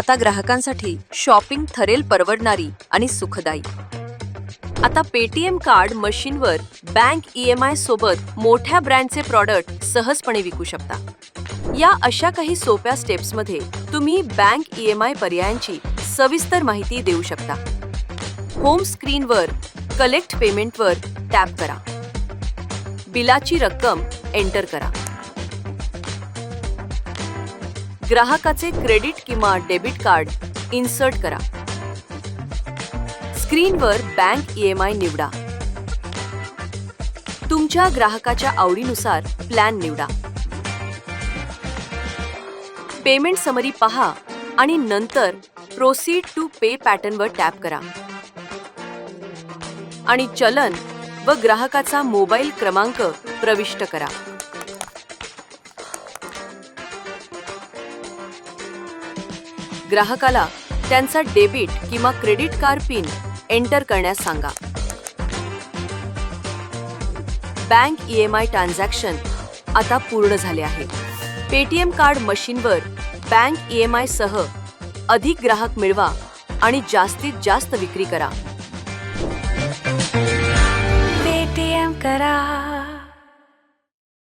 आता ग्राहकांसाठी शॉपिंग ठरेल परवडणारी आणि सुखदायी. आता पेटीएम कार्ड मशीनवर बँक ई एम आय सोबत मोठ्या ब्रँडचे प्रॉडक्ट सहजपणे विकू शकता. या अशा काही सोप्या स्टेप्समध्ये तुम्ही बँक ई एम आय पर्यायांची सविस्तर माहिती देऊ शकता. होम स्क्रीनवर कलेक्ट पेमेंटवर टॅप करा. बिलाची रक्कम एंटर करा. ग्राहकाचे क्रेडिट किंवा डेबिट कार्ड इन्सर्ट करा. स्क्रीनवर बँक ई एम आय निवडा. तुमच्या ग्राहकाच्या आवडीनुसार प्लॅन निवडा. पेमेंट समरी पहा आणि नंतर प्रोसीड टू पे पॅटर्नवर टॅप करा. आणि चलन व ग्राहकाचा मोबाईल क्रमांक प्रविष्ट करा. ग्राहकाला त्यांचा डेबिट किंवा क्रेडिट कार्ड पिन एंटर करण्यास सांगा. Bank E M I transaction आता पूर्ण झाले आहे. पेटीएम कार्ड मशीनवर बँक ई एम आय सह अधिक ग्राहक मिळवा आणि जास्तीत जास्त विक्री करा.